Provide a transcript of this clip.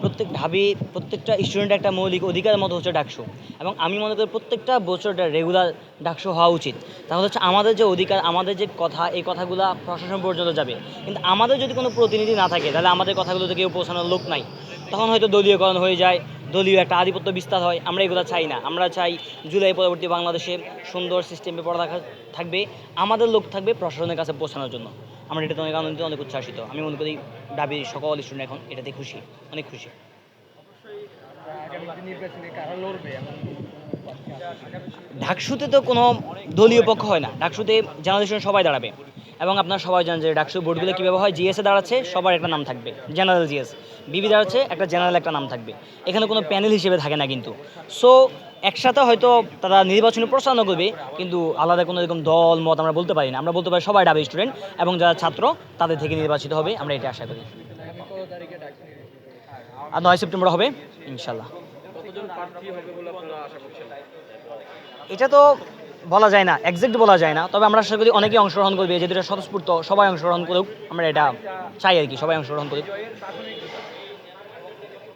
প্রত্যেক ঢাবি প্রত্যেকটা স্টুডেন্ট একটা মৌলিক অধিকার মতো হচ্ছে ডাকসু। এবং আমি মনে করি প্রত্যেকটা বছর এটা রেগুলার ডাকসু হওয়া উচিত। তাহলে হচ্ছে আমাদের যে অধিকার, আমাদের যে কথা, এই কথাগুলো প্রশাসন পর্যন্ত যাবে। কিন্তু আমাদের যদি কোনো প্রতিনিধি না থাকে, তাহলে আমাদের কথাগুলোতে কেউ পৌঁছানোর লোক নাই। তখন হয়তো দলীয়করণ হয়ে যায় দলীয় একটা আধিপত্য বিস্তার হয়, আমরা এগুলো চাই না। আমরা চাই জুলাই পরবর্তী বাংলাদেশে সুন্দর সিস্টেমে পড়ালেখা থাকবে, আমাদের লোক থাকবে প্রশাসনের কাছে পৌঁছানোর জন্য। আমরা এটাতে অনেক আনন্দিত, অনেক উচ্ছ্বাসিত। আমি মনে করি দাবি সকল স্টুডেন্ট এখন এটাতে খুশি, অনেক খুশি। ডাকসুতে তো কোনো দলীয় পক্ষ হয় না। ঢাকসুতে জেনারেশন সবাই দাঁড়াবে। এবং আপনারা সবাই জানেন যে ডাকসু বোর্ডগুলো কীভাবে হয়। জিএসে দাঁড়াচ্ছে, সবার একটা নাম থাকবে। General GS. বিবি দাঁড়াচ্ছে, একটা জেনারেল একটা নাম থাকবে। এখানে কোনো প্যানেল হিসেবে থাকে না কিন্তু। সো, একসাথে হয়তো তারা নির্বাচনী প্রচারণা করবে, কিন্তু আলাদা কোনো এরকম দল, মত আমরা বলতে পারি না। আমরা বলতে পারি সবাই ডাবে স্টুডেন্ট এবং যারা ছাত্র, তাদের থেকে নির্বাচিত হবে। আমরা এটা আশা করি। আর নয় সেপ্টেম্বর হবে, ইনশাল্লাহ। এটা তো বলা যায় না একজ্যাক্ট বলা যায় না, তবে আমরা আশা করি অনেকেই অংশগ্রহণ করবে, যেহেতু স্বতঃস্ফূর্ত, সবাই অংশগ্রহণ করুক, আমরা এটা চাই আর কি, সবাই অংশগ্রহণ করুক।